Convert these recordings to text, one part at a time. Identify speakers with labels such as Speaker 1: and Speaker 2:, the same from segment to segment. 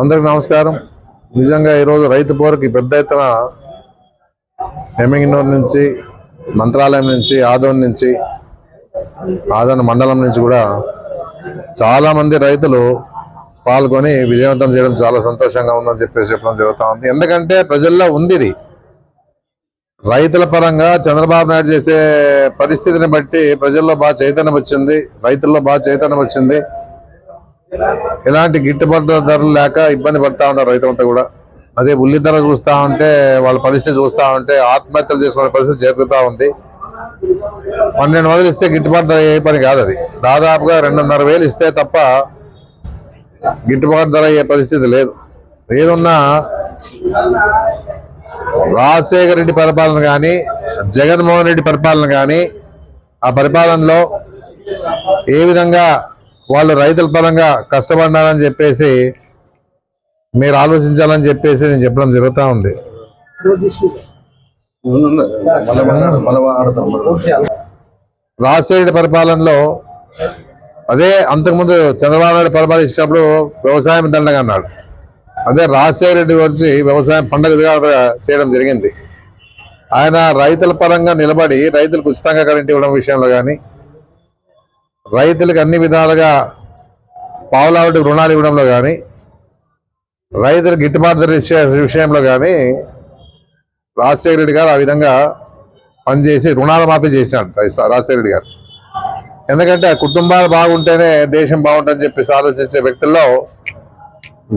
Speaker 1: అందరికి నమస్కారం. నిజంగా ఈరోజు రైతు పోరుకి పెద్ద ఎత్తున హెమింగనూరు నుంచి మంత్రాలయం నుంచి ఆదోన్ నుంచి ఆదోన్ మండలం నుంచి కూడా చాలా మంది రైతులు పాల్గొని విజయవంతం చేయడం చాలా సంతోషంగా ఉందని చెప్పేసి చెప్పడం జరుగుతూ ఉంది. ఎందుకంటే ప్రజల్లో ఉంది ఇది. రైతుల పరంగా చంద్రబాబు నాయుడు చేసే పరిస్థితిని బట్టి ప్రజల్లో బాగా చైతన్యం వచ్చింది. రైతుల్లో బాగా చైతన్యం వచ్చింది. ఎలాంటి గిట్టుబాటు ధరలు లేక ఇబ్బంది పడతా ఉన్నారు రైతులంతా కూడా. అదే ఉల్లి ధర చూస్తా ఉంటే వాళ్ళ పరిస్థితి చూస్తా ఉంటే ఆత్మహత్యలు చేసుకునే పరిస్థితి జరుగుతూ ఉంది. పన్నెండు వందలు ఇస్తే గిట్టుబాటు ధర ఏ పని కాదు అది. దాదాపుగా రెండున్నర వేలు ఇస్తే తప్ప గిట్టుబాటు ధర అయ్యే పరిస్థితి లేదు. ఏదున్నా రాజశేఖర రెడ్డి పరిపాలన కానీ జగన్మోహన్ రెడ్డి పరిపాలన కానీ ఆ పరిపాలనలో ఏ విధంగా వాళ్ళు రైతుల పరంగా కష్టపడ్డారని చెప్పేసి మీరు ఆలోచించాలని చెప్పేసి నేను చెప్పడం జరుగుతూ ఉంది. రాజశేఖర పరిపాలనలో అదే అంతకుముందు చంద్రబాబు నాయుడు పరిపాలించినప్పుడు వ్యవసాయం దండగా అన్నాడు. అదే రాజశేఖర రెడ్డి గురించి వ్యవసాయం పండగగా చేయడం జరిగింది. ఆయన రైతుల పరంగా నిలబడి రైతులకు ఉచితంగా కరెంట్ ఇవ్వడం విషయంలో కానీ రైతులకు అన్ని విధాలుగా పావులావిటికి రుణాలు ఇవ్వడంలో కానీ రైతులకు గిట్టుబాటు ధర విషయంలో కానీ రాజశేఖర రెడ్డి గారు ఆ విధంగా పనిచేసి రుణాలు మాఫీ చేసినాడు రాజశేఖర రెడ్డి గారు. ఎందుకంటే ఆ కుటుంబాలు బాగుంటేనే దేశం బాగుంటుందని చెప్పేసి ఆలోచించే వ్యక్తుల్లో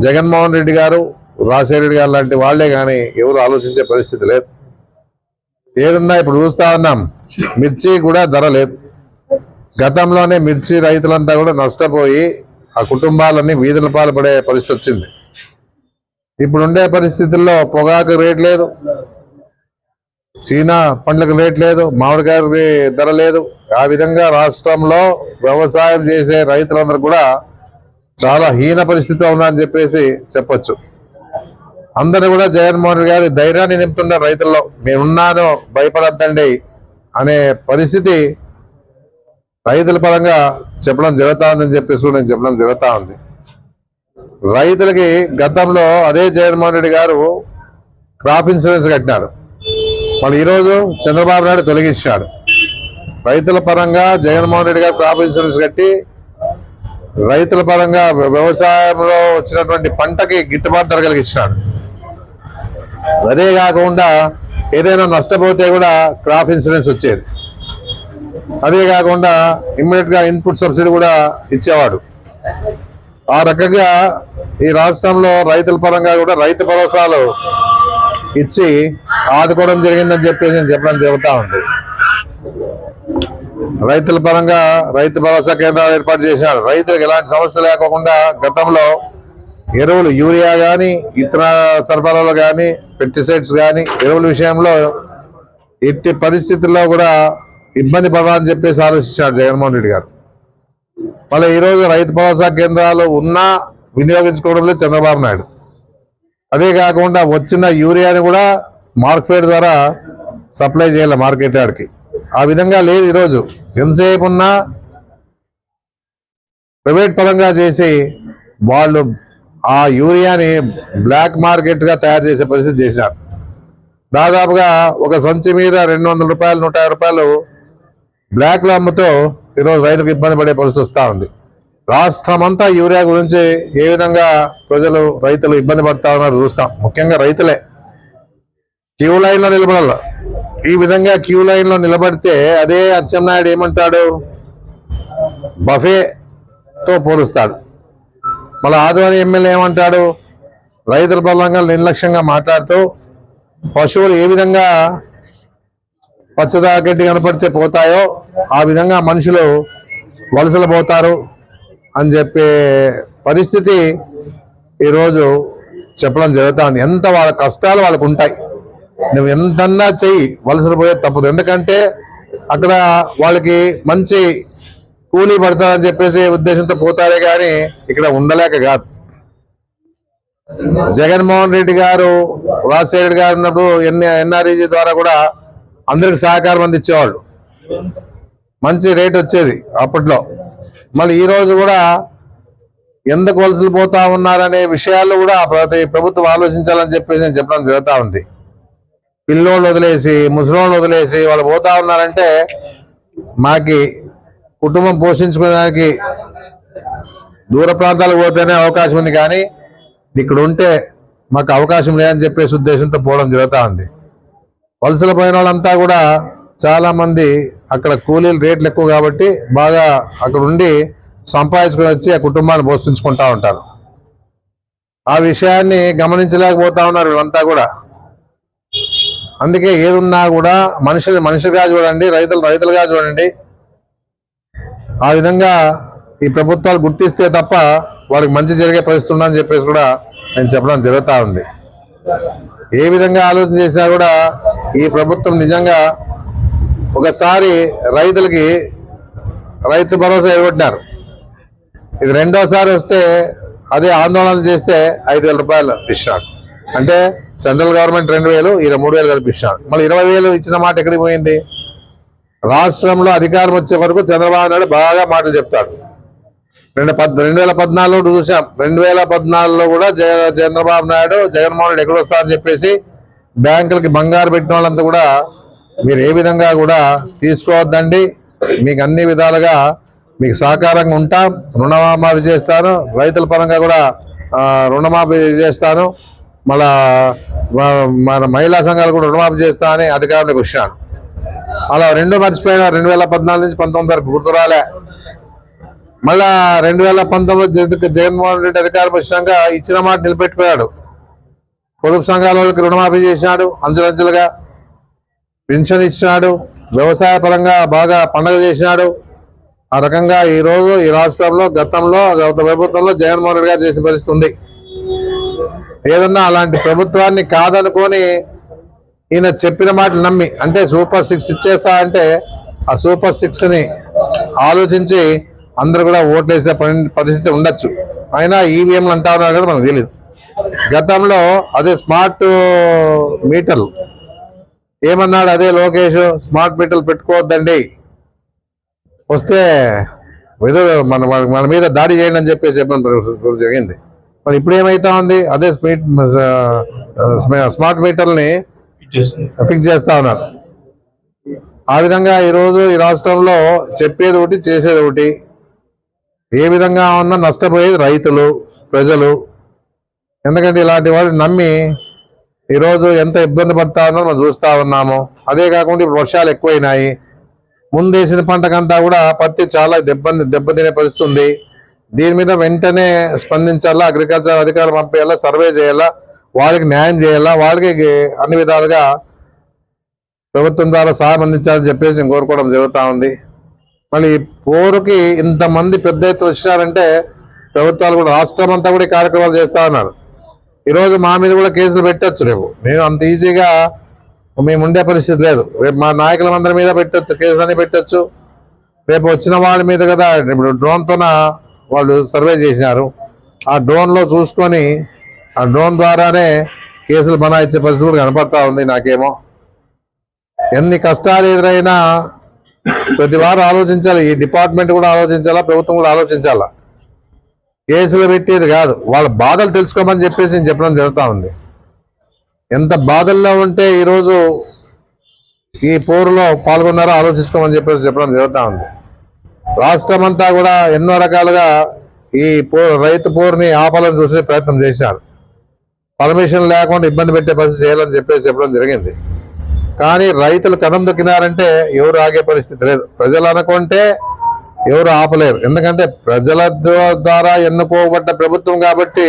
Speaker 1: జగన్మోహన్ రెడ్డి గారు రాజశేఖర రెడ్డి గారు లాంటి వాళ్ళే కానీ ఎవరు ఆలోచించే పరిస్థితి లేదు. ఏదున్నా ఇప్పుడు చూస్తా ఉన్నాం. మిర్చి కూడా ధర లేదు. గతంలోనే మిర్చి రైతులంతా కూడా నష్టపోయి ఆ కుటుంబాలన్నీ వీధుల పాల్పడే పరిస్థితి వచ్చింది. ఇప్పుడు ఉండే పరిస్థితుల్లో పొగాకు రేట్ లేదు. చీనా పండ్లకు రేట్ లేదు. మామిడికాయలకి ధర లేదు. ఆ విధంగా రాష్ట్రంలో వ్యవసాయం చేసే రైతులందరూ కూడా చాలా హీన పరిస్థితిలో ఉన్నారని చెప్పేసి చెప్పొచ్చు. అందరూ కూడా జగన్మోహన్ గారి ధైర్యాన్ని నింపుతున్నారు రైతుల్లో మేమున్నాను భయపడద్దండి అనే పరిస్థితి రైతుల పరంగా చెప్పడం జరుగుతా ఉందని చెప్పేసి నేను చెప్పడం జరుగుతా ఉంది. రైతులకి గతంలో అదే జగన్మోహన్ రెడ్డి గారు క్రాప్ ఇన్సూరెన్స్ కట్టినారు. మళ్ళీ ఈరోజు చంద్రబాబు నాయుడు తొలగించాడు రైతుల పరంగా జగన్మోహన్ రెడ్డి గారు క్రాప్ ఇన్సూరెన్స్ కట్టి రైతుల పరంగా వ్యవసాయంలో వచ్చినటువంటి పంటకి గిట్టుబాటు ధర కలిగించాడు అదే కాకుండా ఏదైనా నష్టపోతే కూడా క్రాప్ ఇన్సూరెన్స్ వచ్చేది. అదే కాకుండా ఇమ్మీడియట్గా ఇన్పుట్ సబ్సిడీ కూడా ఇచ్చేవాడు. ఆ రకంగా ఈ రాష్ట్రంలో రైతుల పరంగా కూడా రైతు భరోసాలు ఇచ్చి ఆదుకోవడం జరిగిందని చెప్పేసి నేను చెప్పడం జరుగుతూ ఉంది. రైతుల పరంగా రైతు భరోసా కేంద్రాలు ఏర్పాటు చేశారు. రైతులకు ఎలాంటి సమస్య లేకోకుండా గతంలో ఎరువులు యూరియా కానీ ఇతర సరఫరాలు కానీ పెస్టిసైడ్స్ కానీ ఎరువుల విషయంలో ఎట్టి పరిస్థితుల్లో కూడా ఇబ్బంది పడాలని చెప్పేసి ఆలోచించాడు జగన్మోహన్ రెడ్డి గారు. మళ్ళీ ఈరోజు రైతు భరోసా కేంద్రాలు ఉన్నా వినియోగించుకోవడం లేదు చంద్రబాబు నాయుడు. అదే కాకుండా వచ్చిన యూరియాని కూడా మార్కెట్ ద్వారా సప్లై చేయాలి మార్కెట్ యార్డ్కి. ఆ విధంగా లేదు ఈరోజు ఎంతసేపు ఉన్నా ప్రైవేట్ పరంగా చేసి వాళ్ళు ఆ యూరియాని బ్లాక్ మార్కెట్గా తయారు చేసే పరిస్థితి చేసినారు. దాదాపుగా ఒక సంచి మీద రెండు వందల రూపాయలు నూట రూపాయలు బ్లాక్లో అమ్ముతూ ఈరోజు రైతుకు ఇబ్బంది పడే పరిస్థితి వస్తూ ఉంది. రాష్ట్రం అంతా యూరియా గురించి ఏ విధంగా ప్రజలు రైతులు ఇబ్బంది పడతా ఉన్నారు చూస్తాం. ముఖ్యంగా రైతులే. క్యూ లైన్లో నిలబడాలి. ఈ విధంగా క్యూ లైన్లో నిలబడితే అదే అచ్చెన్నాయుడు ఏమంటాడు? బఫేతో పోలుస్తాడు. మళ్ళీ ఆదివారం ఎమ్మెల్యే ఏమంటాడు? రైతుల బలంగా నిర్లక్ష్యంగా మాట్లాడుతూ పశువులు ఏ విధంగా పచ్చదా గడ్డి కనపడితే పోతాయో ఆ విధంగా మనుషులు వలసలు పోతారు అని చెప్పే పరిస్థితి ఈరోజు చెప్పడం జరుగుతుంది. ఎంత వాళ్ళ కష్టాలు వాళ్ళకు ఉంటాయి. నువ్వు ఎంతన్నా చెయ్యి వలసలు పోయే తప్పదు. ఎందుకంటే అక్కడ వాళ్ళకి మంచి కూలీ పడతారని చెప్పేసి ఉద్దేశంతో పోతారే కానీ ఇక్కడ ఉండలేక కాదు. జగన్మోహన్ రెడ్డి గారు రాజశేఖర్ రెడ్డి గారు ఉన్నప్పుడు ఎన్ ఎన్ఆర్ఈజీ ద్వారా కూడా అందరికి సహకారం అందించేవాళ్ళు. మంచి రేట్ వచ్చేది అప్పట్లో. మళ్ళీ ఈరోజు కూడా ఎందుకు వలసలు పోతా ఉన్నారనే విషయాలు కూడా ప్రతి ప్రభుత్వం ఆలోచించాలని చెప్పేసి నేను చెప్పడం జరుగుతూ ఉంది. పిల్లోళ్ళు వదిలేసి ముసలోళ్ళు వదిలేసి వాళ్ళు పోతా ఉన్నారంటే మాకి కుటుంబం పోషించుకోవడానికి దూర ప్రాంతాలకు పోతేనే అవకాశం ఉంది కానీ ఇక్కడ ఉంటే మాకు అవకాశం లేదని చెప్పేసి ఉద్దేశంతో పోవడం జరుగుతూ ఉంది. వలసలు పోయిన వాళ్ళంతా కూడా చాలామంది అక్కడ కూలీలు రేట్లు ఎక్కువ కాబట్టి బాగా అక్కడ ఉండి సంపాదించుకొని వచ్చి ఆ కుటుంబాన్ని పోషించుకుంటా ఉంటారు. ఆ విషయాన్ని గమనించలేకపోతా ఉన్నారు వీళ్ళంతా కూడా. అందుకే ఏదున్నా కూడా మనుషులు మనుషులుగా చూడండి రైతులు రైతులుగా చూడండి. ఆ విధంగా ఈ ప్రభుత్వాలు గుర్తిస్తే తప్ప వారికి మంచి జరిగే పరిస్థితి ఉందని చెప్పేసి కూడా నేను చెప్పడం జరుగుతూ ఉంది. ఏ విధంగా ఆలోచన చేసినా కూడా ఈ ప్రభుత్వం నిజంగా ఒకసారి రైతులకి రైతు భరోసా ఎగొట్టినారు ఇది రెండోసారి వస్తే అదే ఆందోళన చేస్తే ఐదు వేల రూపాయలు ఇచ్చినాడు అంటే సెంట్రల్ గవర్నమెంట్ రెండు వేలు ఈయన మూడు వేలు కల్పిస్తున్నాడు మళ్ళీ ఇరవై వేలు ఇచ్చిన మాట ఎక్కడికి పోయింది? రాష్ట్రంలో అధికారం వచ్చే వరకు చంద్రబాబు నాయుడు బాగా మాటలు చెప్తాడు. రెండు పద్ రెండు వేల పద్నాలుగులో చూసాం. రెండు వేల పద్నాలుగులో కూడా జగ చంద్రబాబు నాయుడు జగన్మోహన్ రెడ్డి ఎక్కడ వస్తారని చెప్పేసి బ్యాంకులకి బంగారు పెట్టిన వాళ్ళంతా కూడా మీరు ఏ విధంగా కూడా తీసుకోవద్దండి. మీకు అన్ని విధాలుగా మీకు సహకారంగా ఉంటాం. రుణమాఫీ చేస్తాను. రైతుల పరంగా కూడా రుణమాఫీ చేస్తాను. మళ్ళా మన మహిళా సంఘాలు కూడా రుణమాఫీ చేస్తా అని అధికారంలోకి వచ్చినాను అలా రెండో మర్చిపోయిన రెండు వేల పద్నాలుగు నుంచి పంతొమ్మిది వరకు గుర్తురాలే మళ్ళా రెండు వేల పంతొమ్మిది జగన్మోహన్ రెడ్డి అధికారం వచ్చినాక ఇచ్చిన మాట నిలబెట్టుకున్నాడు పొదుపు సంఘాల వాళ్ళకి రుణమాఫీ చేసినాడు అంచులంచులుగా పెన్షన్ ఇచ్చినాడు వ్యవసాయ పరంగా బాగా పండగ చేసినాడు. ఆ రకంగా ఈరోజు ఈ రాష్ట్రంలో గతంలో గత ప్రభుత్వంలో జగన్మోహన్ రెడ్డి గారు చేసిన పరిస్థితి ఉంది. ఏదన్నా అలాంటి ప్రభుత్వాన్ని కాదనుకొని ఈయన చెప్పిన మాటలు నమ్మి అంటే సూపర్ సిక్స్ ఇచ్చేస్తా అంటే ఆ సూపర్ సిక్స్ని ఆలోచించి అందరూ కూడా ఓట్లేసే పని పరిస్థితి ఉండొచ్చు. అయినా ఈవీఎంలు అంటా ఉన్నారు కూడా మనకు తెలియదు గతంలో అదే స్మార్ట్ మీటర్లు. ఏమన్నాడు అదే లోకేష్? స్మార్ట్ మీటర్లు పెట్టుకోవద్దండి. వస్తే ఏదో మన మన- మీద దాడి చేయండి అని చెప్పేసి చెప్పిన జరిగింది. మరి ఇప్పుడు ఏమైతా ఉంది? అదే స్మీట్ స్మార్ట్ మీటర్ని ఫిక్స్ చేస్తా ఉన్నారు. ఆ విధంగా ఈరోజు ఈ రాష్ట్రంలో చెప్పేది ఒకటి చేసేది ఒకటి. ఏ విధంగా ఉన్నా నష్టపోయేది రైతులు ప్రజలు. ఎందుకంటే ఇలాంటి వాటిని నమ్మి ఈరోజు ఎంత ఇబ్బంది పడతా ఉన్నారో మనం చూస్తూ ఉన్నాము. అదే కాకుండా ఇప్పుడు వర్షాలు ఎక్కువైనాయి. ముందేసిన పంటకంతా కూడా పత్తి చాలా దెబ్బ దెబ్బతినే పరిస్థితి ఉంది. దీని మీద వెంటనే స్పందించాలా అగ్రికల్చర్ అధికారులు పంపేయాలా సర్వే చేయాలా వాళ్ళకి న్యాయం చేయాలా వాళ్ళకి అన్ని విధాలుగా ప్రభుత్వం ద్వారా సహాయం అందించాలని చెప్పేసి నేను కోరుకోవడం జరుగుతూ ఉంది. మళ్ళీ పోరుకి ఇంతమంది పెద్ద ఎత్తున వచ్చినారంటే ప్రభుత్వాలు కూడా రాష్ట్రం అంతా కూడా కార్యక్రమాలు చేస్తా ఉన్నారు. ఈరోజు మా మీద కూడా కేసులు పెట్టచ్చు రేపు. నేను అంత ఈజీగా మేము ఉండే పరిస్థితి లేదు. రేపు మా నాయకుల అందరి మీద పెట్టచ్చు కేసులు అన్ని పెట్టొచ్చు. రేపు వచ్చిన వాళ్ళ మీద కదా ఇప్పుడు డ్రోన్తోన వాళ్ళు సర్వే చేసినారు. ఆ డ్రోన్లో చూసుకొని ఆ డ్రోన్ ద్వారానే కేసులు బనాయించే పరిస్థితి కూడా కనపడతా ఉంది నాకేమో. ఎన్ని కష్టాలు ఎదురైనా ప్రతి వారు ఆలోచించాలి. ఈ డిపార్ట్మెంట్ కూడా ఆలోచించాలా? ప్రభుత్వం కూడా ఆలోచించాలా? కేసులు పెట్టేది కాదు. వాళ్ళ బాధలు తెలుసుకోమని చెప్పేసి నేను చెప్పడం జరుగుతూ ఉంది. ఎంత బాధల్లో ఉంటే ఈరోజు ఈ పోరులో పాల్గొన్నారో ఆలోచించుకోమని చెప్పేసి చెప్పడం జరుగుతూ ఉంది. రాష్ట్రం అంతా కూడా ఎన్నో రకాలుగా ఈ పో రైతు పోరుని ఆపాలని చూసే ప్రయత్నం చేశారు. పర్మిషన్ లేకుండా ఇబ్బంది పెట్టే పరిస్థితి చేయాలని చెప్పేసి చెప్పడం జరిగింది. కానీ రైతులు కదం దొక్కినారంటే ఎవరు ఆగే పరిస్థితి లేదు. ప్రజలు అనుకుంటే ఎవరు ఆపలేరు. ఎందుకంటే ప్రజల ద్వారా ఎన్నుకోబడ్డ ప్రభుత్వం కాబట్టి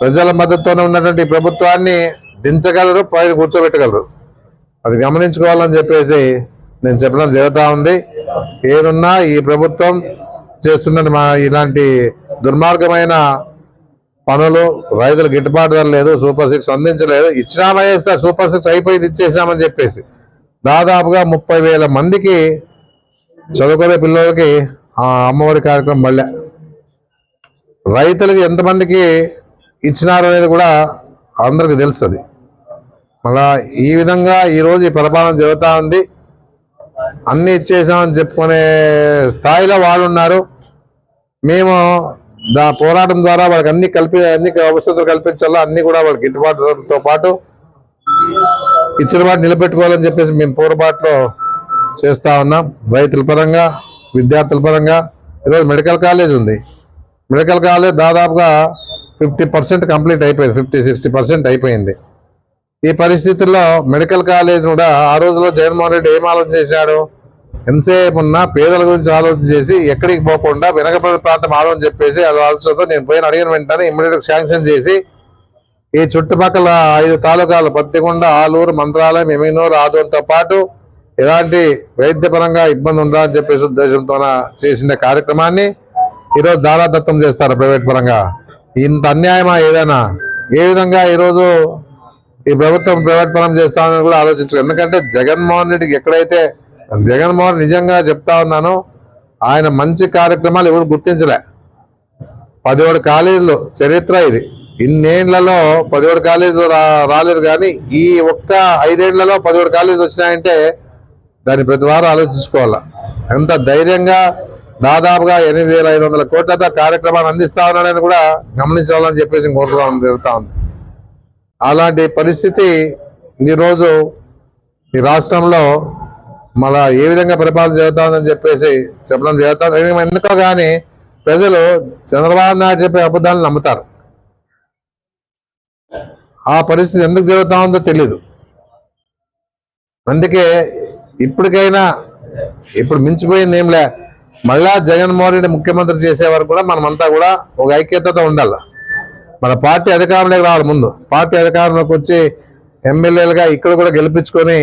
Speaker 1: ప్రజల మద్దతుతోనే ఉన్నటువంటి ప్రభుత్వాన్ని దించగలరు పైన కూర్చోబెట్టగలరు. అది గమనించుకోవాలని చెప్పేసి నేను చెప్పడం జరుగుతూ ఉంది. ఏదున్నా ఈ ప్రభుత్వం చేస్తున్న మా ఇలాంటి దుర్మార్గమైన పనులు రైతులు గిట్టుబాటు ధర లేదు సూపర్ సిక్స్ అందించలేదు. ఇచ్చినామా వేస్తే సూపర్ సిక్స్ అయిపోయింది ఇచ్చేసామని చెప్పేసి. దాదాపుగా ముప్పై వేల మందికి చదువుకునే పిల్లలకి ఆ అమ్మఒడి కార్యక్రమం మళ్ళీ. రైతులకి ఎంతమందికి ఇచ్చినారు అనేది కూడా అందరికి తెలుస్తుంది. మళ్ళా ఈ విధంగా ఈరోజు ఈ పరిపాలన జరుగుతూ ఉంది. అన్నీ ఇచ్చేసామని చెప్పుకునే స్థాయిలో వాళ్ళు ఉన్నారు. మేము దా పోరాటం ద్వారా వాళ్ళకి అన్ని కల్పి అన్ని వసతులు కల్పించాలా? అన్ని కూడా వాళ్ళకి గిట్టుబాటు పాటు ఇచ్చిన వాటిని నిలబెట్టుకోవాలని చెప్పేసి మేము పోరుబాటులో చేస్తా ఉన్నాం. రైతుల పరంగా విద్యార్థుల పరంగా. ఈరోజు మెడికల్ కాలేజ్ ఉంది. మెడికల్ కాలేజ్ దాదాపుగా ఫిఫ్టీ పర్సెంట్ కంప్లీట్ అయిపోయింది. ఫిఫ్టీ సిక్స్టీ పర్సెంట్ అయిపోయింది. ఈ పరిస్థితుల్లో మెడికల్ కాలేజ్ కూడా ఆ రోజులో జగన్మోహన్ రెడ్డి ఏం ఆలోచన చేశాడు? ఎంతసేపు ఉన్నా పేదల గురించి ఆలోచన చేసి ఎక్కడికి పోకుండా వెనకబడిన ప్రాంతం ఆలోచన చెప్పేసి అది ఆలోచనతో నేను పోయిన. అడిగిన వెంటనే ఇమ్మీడియట్ శాంక్షన్ చేసి ఈ చుట్టుపక్కల ఐదు తాలూకాలు పత్తికొండ ఆలూరు మంత్రాలయం ఎమినూరు ఆదోన్తో పాటు ఎలాంటి వైద్యపరంగా ఇబ్బంది ఉండాలని అని చెప్పేసి ఉద్దేశంతో చేసిన కార్యక్రమాన్ని ఈరోజు దారాదత్తం చేస్తారు ప్రైవేట్ పరంగా. ఇంత అన్యాయమా ఏదైనా? ఏ విధంగా ఈరోజు ఈ ప్రభుత్వం ప్రైవేట్ పరం చేస్తామని కూడా ఆలోచించు ఎందుకంటే జగన్మోహన్ రెడ్డికి ఎక్కడైతే జగన్మోహన్ నిజంగా చెప్తా ఉన్నాను ఆయన మంచి కార్యక్రమాలు ఎవరు గుర్తించలే. పదిహేడు కాలేజీలు చరిత్ర ఇది. ఇన్నేళ్ళలో పదిహేడు కాలేజీలు రా రాలేదు కానీ ఈ ఒక్క ఐదేళ్ళలో పదిహేడు కాలేజీలు వచ్చినాయంటే దాన్ని ప్రతి వారం ఆలోచించుకోవాలి. ఎంత ధైర్యంగా దాదాపుగా ఎనిమిది వేల ఐదు వందల కోట్లతో కార్యక్రమాన్ని అందిస్తా ఉన్నాడని కూడా గమనించాలని చెప్పేసి కోరుతా జరుగుతూ ఉంది. అలాంటి పరిస్థితి ఈరోజు ఈ రాష్ట్రంలో మళ్ళా ఏ విధంగా పరిపాలన జరుగుతుందని చెప్పేసి చెప్పడం జరుగుతుంది. ఎందుకో కానీ ప్రజలు చంద్రబాబు నాయుడు చెప్పే అబద్ధాలను నమ్ముతారు. ఆ పరిస్థితి ఎందుకు జరుగుతా ఉందో తెలీదు. అందుకే ఇప్పటికైనా ఇప్పుడు మించిపోయింది ఏంలే మళ్ళా జగన్మోహన్ రెడ్డి ముఖ్యమంత్రి చేసే వరకు కూడా మనమంతా కూడా ఒక ఐక్యతతో ఉండాలి. మన పార్టీ అధికారంలోకి రావాలి ముందు. పార్టీ అధికారంలోకి వచ్చి ఎమ్మెల్యేలుగా ఇక్కడ కూడా గెలిపించుకొని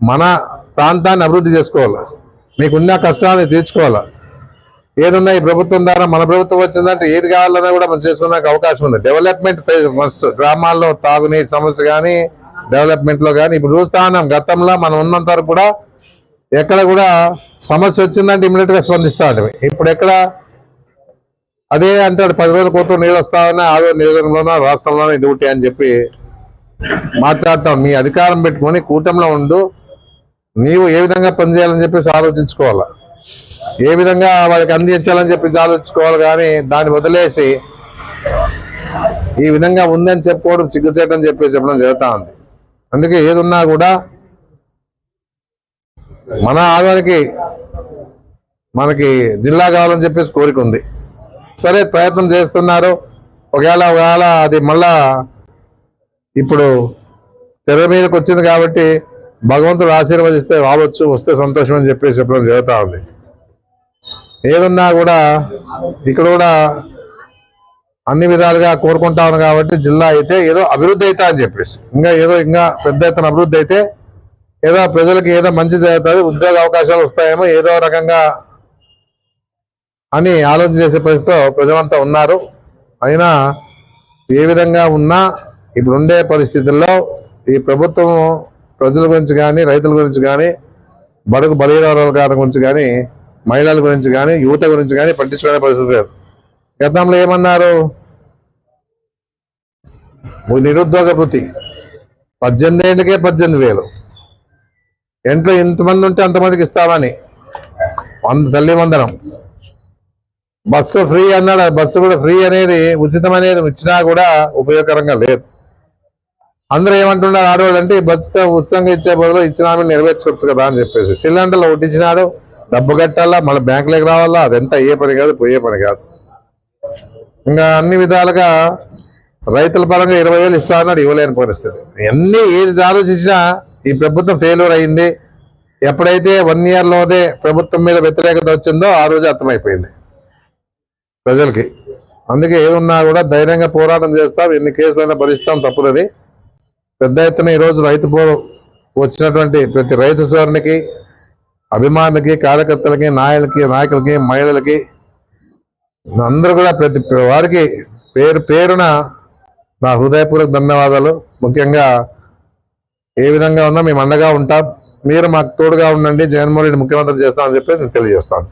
Speaker 1: మన ప్రాంతాన్ని అభివృద్ధి చేసుకోవాలి? మీకున్న కష్టాన్ని తీర్చుకోవాలి? ఏదున్నా ఈ ప్రభుత్వం ద్వారా మన ప్రభుత్వం వచ్చిందంటే ఏది కావాలన్నా కూడా మనం చేసుకోవడానికి అవకాశం ఉంది. డెవలప్మెంట్ ఫస్ట్ గ్రామాల్లో తాగునీటి సమస్య కానీ డెవలప్మెంట్లో కానీ ఇప్పుడు చూస్తా ఉన్నాం. గతంలో మనం ఉన్నంత వరకు కూడా ఎక్కడ కూడా సమస్య వచ్చిందంటే ఇమీడియట్గా స్పందిస్తా ఉంటాం ఇప్పుడు ఎక్కడ అదే అంటాడు పది రోజుల కోతం నీళ్ళు వస్తా ఉన్నాయి ఆదో నియోజకవర్గంలోనో రాష్ట్రంలోనో ఇది ఒకటి అని చెప్పి మాట్లాడతాం. మీ అధికారం పెట్టుకొని కూటమిలో ఉండు నీవు ఏ విధంగా పనిచేయాలని చెప్పేసి ఆలోచించుకోవాలి? ఏ విధంగా వాళ్ళకి అందించాలని చెప్పేసి ఆలోచించుకోవాలి కానీ దాన్ని వదిలేసి ఈ విధంగా ఉందని చెప్పుకోవడం చిగ్గుచేటని చెప్పేసి చెప్పడం జరుగుతూ ఉంది. అందుకే ఏదున్నా కూడా మన ఆదానికి మనకి జిల్లా కావాలని చెప్పేసి కోరిక ఉంది. సరే ప్రయత్నం చేస్తున్నారు. ఒకవేళ ఒకవేళ అది మళ్ళా ఇప్పుడు తెర మీదకి వచ్చింది కాబట్టి భగవంతుడు ఆశీర్వదిస్తే రావచ్చు వస్తే సంతోషం అని చెప్పేసి చెప్పడం జరుగుతూ ఉంది. ఏదున్నా కూడా ఇక్కడ కూడా అన్ని విధాలుగా కోరుకుంటాను కాబట్టి జిల్లా అయితే ఏదో అభివృద్ధి అవుతా అని చెప్పేసి ఇంకా ఏదో ఇంకా పెద్ద ఎత్తున అభివృద్ధి అయితే ఏదో ప్రజలకు ఏదో మంచి జరుగుతుంది ఉద్యోగ అవకాశాలు వస్తాయేమో ఏదో రకంగా అని ఆలోచన చేసే పరిస్థితిలో ప్రజలంతా ఉన్నారు. అయినా ఏ విధంగా ఉన్నా ఇప్పుడుండే పరిస్థితుల్లో ఈ ప్రభుత్వం ప్రజల గురించి కానీ రైతుల గురించి కానీ బడుగు బలహీన వర్గాల గురించి కానీ మహిళల గురించి కానీ యువత గురించి కానీ పట్టించుకునే పరిస్థితి లేదు. గతంలో ఏమన్నారు? నిరుద్యోగ వృత్తి. పద్దెనిమిది ఏళ్ళకే పద్దెనిమిది వేలు. ఇంట్లో ఎంతమంది ఉంటే అంతమందికి ఇస్తామని. వంద తల్లి వందనం. బస్సు ఫ్రీ అన్నాడు. బస్సు కూడా ఫ్రీ అనేది ఉచితం అనేది ఇచ్చినా కూడా ఉపయోగకరంగా లేదు. అందరూ ఏమంటున్నారు ఆడవాళ్ళు అంటే ఈ ఉచితంగా ఇచ్చే బదులు ఇచ్చిన ఇచ్చినామని నెరవేర్చుకోవచ్చు కదా అని చెప్పేసి. సిలిండర్లు ఒట్టించినాడు డబ్బు కట్టాలా మళ్ళీ బ్యాంకులోకి రావాలా అదంతా అయ్యే పని కాదు పోయే పని కాదు. ఇంకా అన్ని విధాలుగా రైతుల పరంగా ఇరవై వేలు ఇస్తా అన్నాడు ఇవ్వలేని పరిస్థితి. ఎన్ని ఏది ఆలోచించినా ఈ ప్రభుత్వం ఫెయిల్యూర్ అయింది. ఎప్పుడైతే వన్ ఇయర్లోనే ప్రభుత్వం మీద వ్యతిరేకత వచ్చిందో ఆ రోజు అర్థమైపోయింది ప్రజలకి. అందుకే ఏమున్నా కూడా ధైర్యంగా పోరాటం చేస్తాం ఎన్ని కేసులైనా భరిస్తాం తప్పుదది. పెద్ద ఎత్తున ఈరోజు రైతు పో వచ్చినటువంటి ప్రతి రైతు సోదరునికి అభిమానులకి కార్యకర్తలకి నాయకులకి నాయకులకి మహిళలకి అందరూ కూడా ప్రతి వారికి పేరు పేరున నా హృదయపూర్వక ధన్యవాదాలు. ముఖ్యంగా ఏ విధంగా ఉన్నా మేము అండగా ఉంటాం. మీరు మాకు తోడుగా ఉండండి. జగన్మోహన్ రెడ్డి ముఖ్యమంత్రి చేస్తామని చెప్పేసి నేను తెలియజేస్తాను.